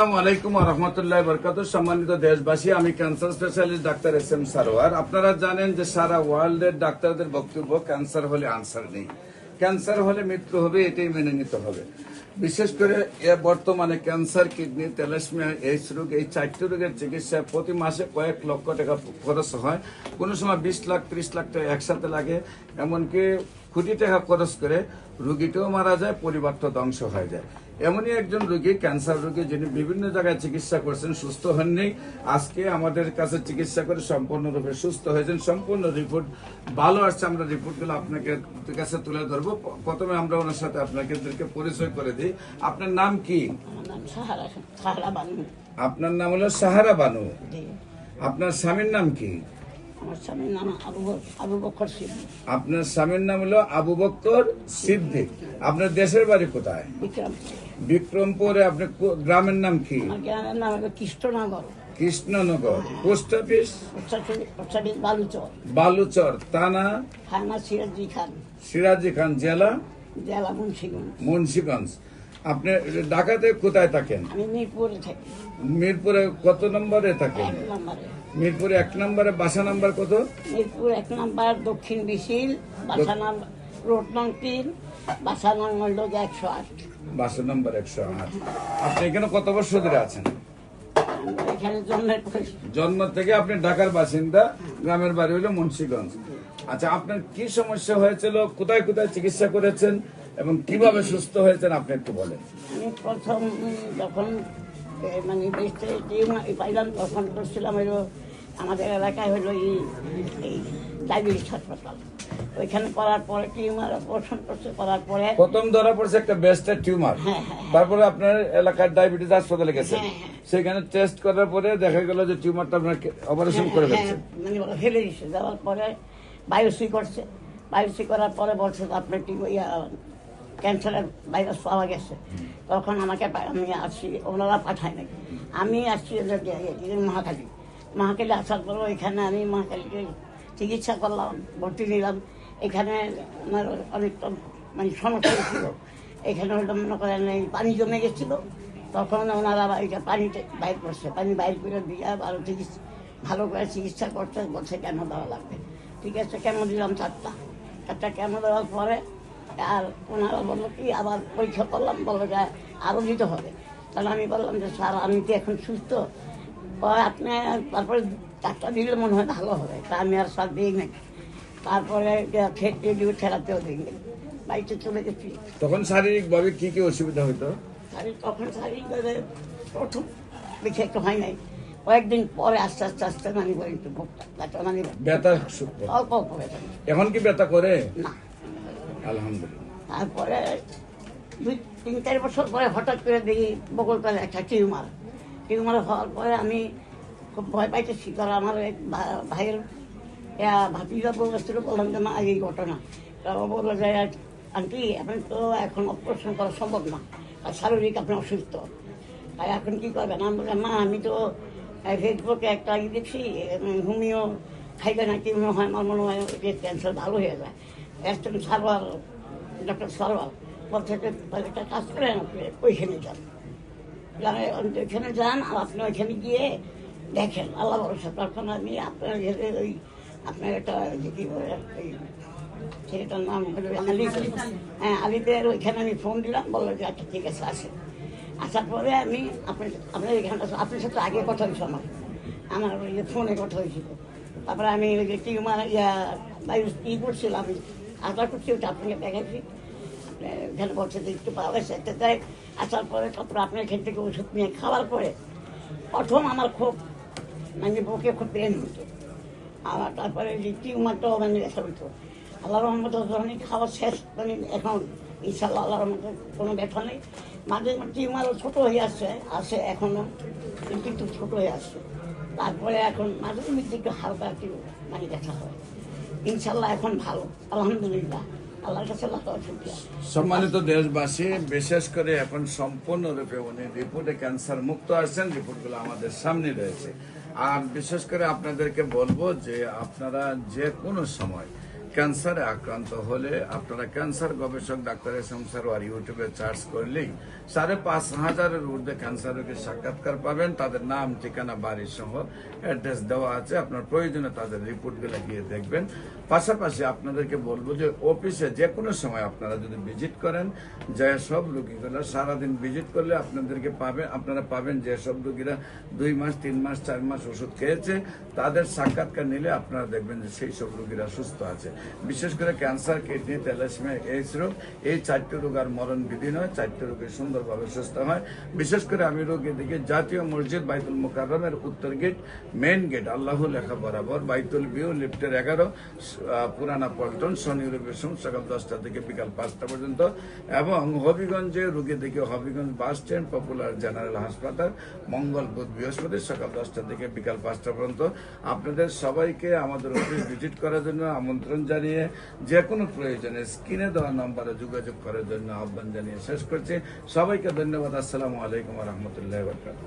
আলাইকুম রহমতুল্লাহ বরকাত সম্মানিত দেশবাসী, আমি ক্যান্সার স্পেশালিস্ট ডাক্তার এস এম সারোয়ার। আপনারা জানেন যে সারা ওয়ার্ল্ডের ডাক্তারদের বক্তব্য, ক্যান্সার হলে আনসার নেই। ক্যান্সার হলে মৃত্যু হবে, এটাই মেনে নিতে হবে। বিশেষ করে বর্তমানে ক্যান্সার, কিডনি তেলাসমিয়া এইচ রোগ, এই চারটি রোগের চিকিৎসায় প্রতি মাসে কয়েক লক্ষ টাকা খরচ হয়। কোনো সময় বিশ লাখ, ত্রিশ লাখ টাকা একসাথে লাগে। এমনকি কোটি টাকা খরচ করে রুগীটাও মারা যায় পরিবারটা ধ্বংস হয়ে যায়। এমনই একজন রোগী ক্যান্সার রোগী যিনি বিভিন্ন জায়গায় চিকিৎসা করছেন সুস্থ হননি। আজকে আমাদের কাছে চিকিৎসা করে সম্পূর্ণরূপে সুস্থ হয়েছেন। সম্পূর্ণ রিপোর্ট ভালো আসছে। আমরা রিপোর্টগুলো আপনাকে কাছে তুলে ধরবো। প্রথমে আমরা ওনার সাথে আপনাকে পরিচয় করে দিই। আপনার নাম কি? আপনার নাম হলো সাহারা বানু। আপনার স্বামীর নাম কি? আমার স্বামীর নাম আবু বকর আপনার স্বামীর নাম হলো আবু বক্কর সিদ্দিক। আপনার দেশের বাড়ি কোথায়? বিক্রম বিক্রমপুরে আপনার গ্রামের নাম কি? গ্রামের নাম হলো কৃষ্ণনগর। কৃষ্ণনগর। Post office? বালুচর। বালুচর। থানা? থানা সিরাজি খান সিরাজি খান জেলা? জেলা মুন্সিগঞ্জ। মুন্সিগঞ্জ। আপনি ঢাকাতে কোথায় থাকেন? মিরপুরে কত নম্বরে থাকেন? মিরপুরে এক নম্বরে বাসা নাম্বার কত? মিরপুর এক নম্বর দক্ষিণ বিশিল বাসা নাম রোড নং তিন বাসা নং হলো একশো আট। বাসা নাম্বার একশো আট। আপনি এখানে কত বছর ধরে আছেন? জন্ম থেকে আপনি ঢাকার বাসিন্দা গ্রামের বাড়ি হলো মুন্সিগঞ্জ। আচ্ছা আপনার কি সমস্যা হয়েছিল? কোথায় কোথায় চিকিৎসা করেছেন? এবং কীভাবে সুস্থ হয়েছেন আপনি একটু বলেন। আমি প্রথম যখন মানে বেশি পাইলাম তখন করছিলাম হইল আমাদের এলাকায় হলো এই ডায়াবেটিস হাসপাতাল। ওইখানে করার পরে টিউমার অপারেশন করছে করার পরে প্রথম ধরা পড়ছে একটা বেস্টের টিউমার। হ্যাঁ, হ্যাঁ, হ্যাঁ। তারপরে আপনার এলাকার ডায়াবেটিস হাসপাতালে গেছেন। সেখানে টেস্ট করার পরে দেখা গেল যে টিউমারটা আপনার অপারেশন করে হ্যাঁ, মানে ফেলে দিচ্ছে দেওয়ার পরে বায়োসি করছে। বায়োসি করার পরে বলছে আপনার টিউ ইয়া ক্যান্সারের ভাইরাস পাওয়া গেছে? তখন আমাকে আমি আসছি, ওনারা পাঠায় নাই। আমি আসছি মহাকালী মহাকালী আসার পর এখানে আমি মহাকালীকে চিকিৎসা করলাম, ভর্তি নিলাম। এখানে আমার অনেকটা মানে সমস্যা ছিল। এখানে হলো মনে করেন এই পানি জমে গেছিল। তখন ওনারা এটা পানিতে বাইর করছে। পানি বাইর করে দিয়ে ভালো চিকিৎসা, ভালো করে চিকিৎসা করতে বলছে, কেন দেওয়া লাগবে? ঠিক আছে, কেন দিলাম চারটা? চারটা কেন দেওয়ার পরে আর ওনারা বলল কি আবার পরীক্ষা করলাম বলল যে আরও দিতে হবে। তাহলে আমি বললাম যে স্যার আমি তো এখন সুস্থ? আপনি তারপরে চারটা দিলে মনে হয় ভালো হবে। তা আমি আর স্যার দিই নাই। তারপরে রেডিও ঠেলাতেও দিই নাই। বাড়িতে চলে গেছি। তখন শারীরিক ভাবে কি কি অসুবিধা হইতো? শারীর তখন শারীরিকভাবে প্রথম দেখে একটু হয় নাই। কয়েকদিন পরে আস্তে আস্তে আস্তে মানে করে একটু ব্যথা ব্যথা অল্প অল্প ব্যথা। এখন কি ব্যথা করে? না। তারপরে দুই, তিন, চার বছর পরে হঠাৎ করে দেখি বগলতলে একটা টিউমার। টিউমার হওয়ার পরে আমি খুব ভয় পাইতেছি, কারণ আমার এক ভাইয়ের, ইয়া, ভাতিজা বলেছিল, বললাম যে, মা, এই ঘটনা। তা ও বলল যে, আন্টি আপনি তো এখন অপারেশন করা সম্ভব না। আর শারীরিক আপনি অসুস্থ। তাই এখন কি করবেন? আমি বললাম, মা, আমি তো ফেসবুকে একটা ই দেখছি হোমিও খাইলে নাকি? মনে হয়, আমার মনে হয় যে ক্যান্সার ভালো হয়ে যায়। একজন সারওয়ার ডক্টর সারওয়ার বলছে যে একটা কাজ করেন আপনি ওইখানে যান। যারা ওইখানে যান, আর আপনি ওইখানে গিয়ে দেখেন, আল্লাহ ভরসা, তখন আমি আপনার ঘরে ওই আপনার একটা কি বলে ছেলেটার নাম হলো আলি। হ্যাঁ আলিদের ওইখানে আমি ফোন দিলাম, বলল যে আচ্ছা ঠিক আছে, আসেন। আসার পরে আমি আপনার আপনার এখানটা আপনার সাথে আগে কথা হয়েছে আমার। আমার ওই ফোনে কথা হয়েছিল। তারপরে আমি ওই যে টিউমার, ইয়া ই করছিলাম আপনাকে দেখাচ্ছি। আপনি এখানে বলছে একটু পাওয়া তো তাই আসার পরে তারপরে আপনার এখান থেকে ওষুধ নিয়ে খাওয়ার পরে প্রথম আমার খুব মানে বুকে খুব পেন হতো। আর তারপরে টিউমারটাও মানে ব্যথা হতো। আল্লাহ রহমত যখনই খাওয়া শেষ মানে এখন ইনশাল্লাহ আল্লাহ রহমত কোনো ব্যথা নেই। মাঝে মাঝে টিউমারও ছোটো হয়ে আসছে, আসে এখনও কিন্তু ছোটো হয়ে আসছে। তারপরে এখন মাঝে মধ্যে একটু হালকা একটু মানে ব্যথা হয়। ইনশাল্লাহ এখন ভালো, আলহামদুলিল্লাহ। সম্মানিত দেশবাসী, বিশেষ করে এখন সম্পূর্ণরূপে উনি রিপোর্টে ক্যান্সার মুক্ত আছেন, রিপোর্টগুলো আমাদের সামনে রয়েছে। আর বিশেষ করে আপনাদেরকে বলব যে আপনারা যে কোনো সময় ক্যান্সারে আক্রান্ত হলে আপনারা ক্যান্সার গবেষক, ডাক্তার এস এম সারোয়ার ইউটিউবে সার্চ করলেই সাড়ে পাঁচ হাজারের ঊর্ধ্বে ক্যান্সার রোগীর সাক্ষাৎকার পাবেন। তাদের নাম, ঠিকানা, বাড়ি সহ অ্যাড্রেস দেওয়া আছে। আপনার প্রয়োজনে তাদের রিপোর্টগুলো গিয়ে দেখবেন। পাশাপাশি আপনাদেরকে বলব যে অফিসে যে কোনো সময় আপনারা যদি ভিজিট করেন, যে সব রোগীগুলো সারাদিন ভিজিট করলে আপনাদেরকে পাবেন আপনারা পাবেন যে সব রোগীরা দুই মাস, তিন মাস, চার মাস ওষুধ খেয়েছে। তাদের সাক্ষাৎকার নিলে আপনারা দেখবেন যে সেই সব রোগীরা সুস্থ আছে। বিশেষ করে ক্যান্সার, কিডনি তেলাসমিয়া এইডস রোগ, এই চারটি রোগ আর মরণ বিধি নয়, চারটি রোগী সুন্দরভাবে সুস্থ হয়। বিশেষ করে আমি রোগী দিকে জাতীয় মসজিদ বাইতুল মোকাররমের উত্তর গেট মেইন গেট আল্লাহ লেখা বরাবর, বাইতুল বিউ লিফটের এগারো পুরানা পল্টন, শনি রবি সোম, সকাল দশটা থেকে বিকাল পাঁচটা পর্যন্ত। এবং হবিগঞ্জে রোগী দিকে Habiganj bus stand, popular general হাসপাতাল, মঙ্গল বুধ বৃহস্পতি, সকাল দশটা থেকে বিকাল পাঁচটা পর্যন্ত। আপনাদের সবাইকে আমাদের অফিস ভিজিট করার জন্য আমন্ত্রণ জানিয়ে যে কোনো প্রয়োজনে স্ক্রিনে দেওয়া নম্বরে যোগাযোগ করার জন্য আহ্বান জানিয়ে শেষ করছি। সবাইকে ধন্যবাদ। আসসালামু আলাইকুম রহমতুল্লাহ বরকাত